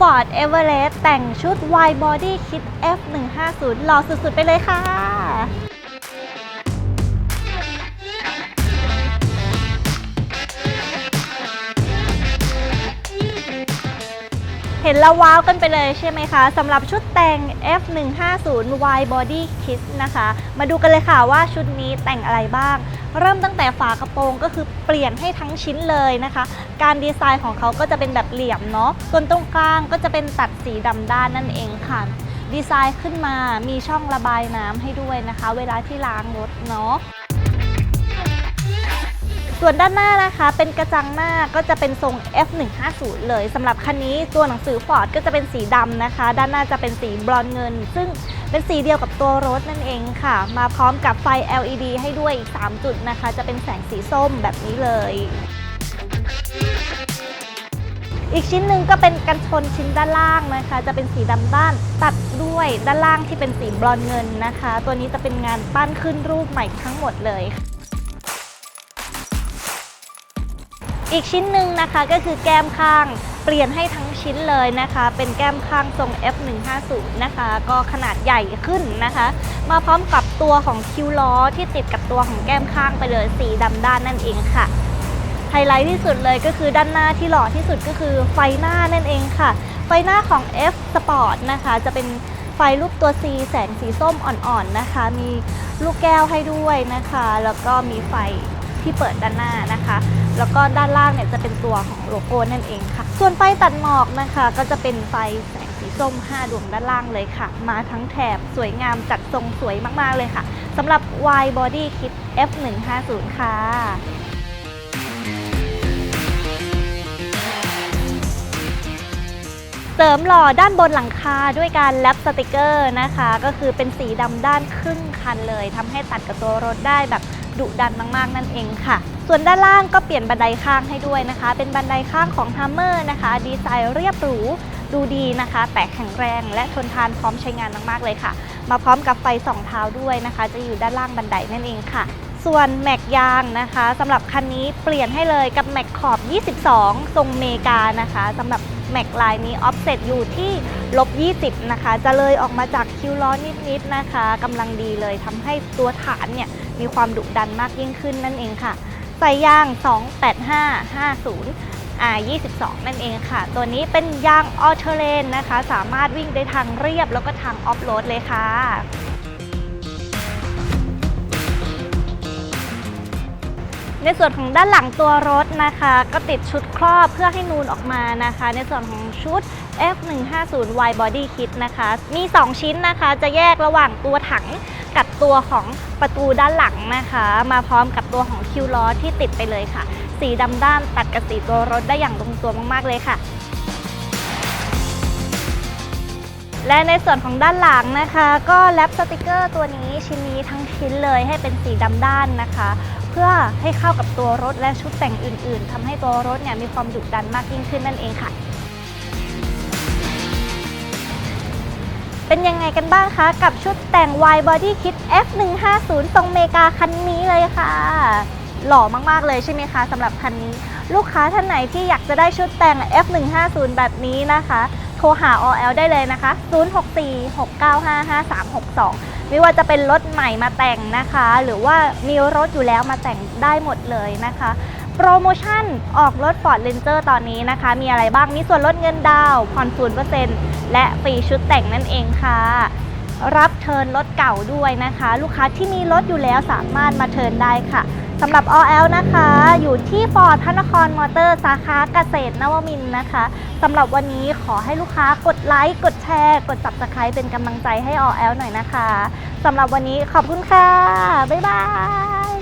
Ford Everest แต่งชุด Wide Body Kit F150 หล่อสุดๆ ไปเลยค่ะ ห็นแล้วว้าวกันไปเลยใช่ไหมคะสำหรับชุดแต่ง F150 Wide Body Kit นะคะ มาดูกันเลยค่ะว่าชุดนี้แต่งอะไรบ้าง เริ่มตั้งแต่ฝากระโปรงก็คือเปลี่ยนให้ทั้งชิ้นเลยนะคะ การดีไซน์ของเขาก็จะเป็นแบบเหลี่ยมเนาะส่วนตรงกลางก็จะเป็นตัดสีดำด้านนั่นเองค่ะดีไซน์ขึ้นมามีช่องระบายน้ำให้ด้วยนะคะ เวลาที่ล้างรถเนาะ ส่วนด้านหน้านะคะเป็นกระจังหน้าก็จะเป็นทรง F150 เลยสำหรับคันนี้ตัวหนังสือ Ford ก็จะเป็นสีดำนะคะ ด้านหน้าจะเป็นสีบรอนเงิน ซึ่งเป็นสีเดียวกับตัวรถนั่นเองค่ะ มาพร้อมกับไฟ LED ให้ด้วยอีก 3 จุดนะคะ จะเป็นแสงสีส้มแบบนี้เลยอีกชิ้นหนึ่งก็เป็นกันชนชิ้นด้านล่างนะคะ จะเป็นสีดำด้านตัดด้วยด้านล่างที่เป็นสีบรอนเงินนะคะ ตัวนี้จะเป็นงานปั้นขึ้นรูปใหม่ทั้งหมดเลยค่ะ อีกชิ้นหนึ่งนะคะก็คือแก้มข้างเปลี่ยนให้ทั้งชิ้นเลยนะคะ เป็นแก้มข้างทรง F150 นะคะ ก็ขนาดใหญ่ขึ้นนะคะ มาพร้อมกับตัวของคิวล้อที่ติดกับตัวของแก้มข้างไปเลยสีดำด้านนั่นเองค่ะไฮไลท์ที่สุดเลยก็คือด้านหน้าที่หล่อที่สุดก็คือไฟหน้านั่นเองค่ะ ไฟหน้าของ F Sport นะคะ จะเป็นไฟรูปตัว C แสงสีส้มอ่อนๆนะคะ มีลูกแก้วให้ด้วยนะคะ แล้วก็มีไฟ ที่เปิดด้านหน้านะคะ แล้วก็ด้านล่างเนี่ยจะเป็นตัวของโลโก้นั่นเองค่ะ ส่วนไฟตัดหมอกนะคะ ก็จะเป็นไฟแสงสีส้ม 5 ดวงด้านล่างเลยค่ะ มาทั้งแถบสวยงามจัดทรงสวยมากๆเลยค่ะสำหรับ Wide Body Kit F150 ค่ะเสริมหล่อด้านบนหลังคาด้วยการแลปสติกเกอร์นะคะ ก็คือเป็นสีดำด้านครึ่งคันเลยทำให้ตัดกับตัวรถได้แบบ ดุดันมากๆนั่นเองค่ะ ส่วนด้านล่างก็เปลี่ยนบันไดข้างให้ด้วยนะคะ เป็นบันไดข้างของ Hummer นะคะ ดีไซน์เรียบหรูดูดีนะคะ แต่แข็งแรงและทนทานพร้อมใช้งานมากๆเลยค่ะ มาพร้อมกับไฟสองเท้าด้วยนะคะ จะอยู่ด้านล่างบันไดนั่นเองค่ะส่วนแม็กยางนะคะสำหรับคันนี้เปลี่ยนให้เลยกับแม็กขอบ 22 ทรงเมกานะคะสำหรับ แม็กลายนี้ออฟเซตอยู่ที่ลบ 20 นะคะ จะเลยออกมาจากคิวล้อนิดๆนะคะกำลังดีเลยทำให้ตัวฐานเนี่ยมีความดุดันมากยิ่งขึ้นนั่นเองค่ะใส่ยาง 28550 R 22 นั่นเองค่ะ ตัวนี้เป็นยางออเทเรนนะคะ สามารถวิ่งได้ทางเรียบแล้วก็ทางออฟโรดเลยค่ะ ในส่วนของด้านหลังตัวรถนะคะ ก็ติดชุดครอบเพื่อให้นูนออกมานะคะ ในส่วนของชุด F150 Wide Body Kit นะคะ มี 2 ชิ้นนะคะ จะแยกระหว่างตัวถังกับตัวของประตูด้านหลังนะคะ มาพร้อมกับตัวของคิวล้อที่ติดไปเลยค่ะ สีดำด้านตัดกับสีตัวรถได้อย่างลงตัวมาก ๆ เลยค่ะและในส่วนของด้านหลังนะคะ ก็แรปสติกเกอร์ตัวนี้ชิ้นนี้ทั้งชิ้นเลยให้เป็นสีดำด้านนะคะ เพื่อให้เข้ากับตัวรถและชุดแต่งอื่น ๆทำให้ตัวรถเนี่ยมีความดุดันมากยิ่งขึ้นนั่นเองค่ะ เป็นยังไงกันบ้างคะกับชุดแต่ง Wide Body Kit F150 ทรงเมกาคันนี้เลยค่ะ หล่อมากๆเลยใช่ไหมคะสำหรับคันนี้ ลูกค้าท่านไหนที่อยากจะได้ชุดแต่ง F150 แบบนี้นะคะ โทรหา OL ได้เลยนะคะ 0646955362 ไม่ว่าจะเป็นรถใหม่มาแต่งนะคะ หรือว่ามีรถอยู่แล้วมาแต่งได้หมดเลยนะคะ โปรโมชั่นออกรถ Ford Ranger ตอนนี้นะคะ มีอะไรบ้าง มีส่วนลดเงินดาวน์ผ่อน0%และฟรีชุดแต่งนั่นเองค่ะ รับเทินรถเก่าด้วยนะคะ ลูกค้าที่มีรถอยู่แล้วสามารถมาเทินได้ค่ะ สำหรับ OL นะคะ อยู่ที่ฟอร์ดพระนครมอเตอร์ สาขาเกษตรนวมินนะคะ สำหรับวันนี้ขอให้ลูกค้ากดไลค์ กดแชร์ กด subscribe เป็นกำลังใจให้ OL หน่อยนะคะ สำหรับวันนี้ขอบคุณค่ะ บ๊ายบาย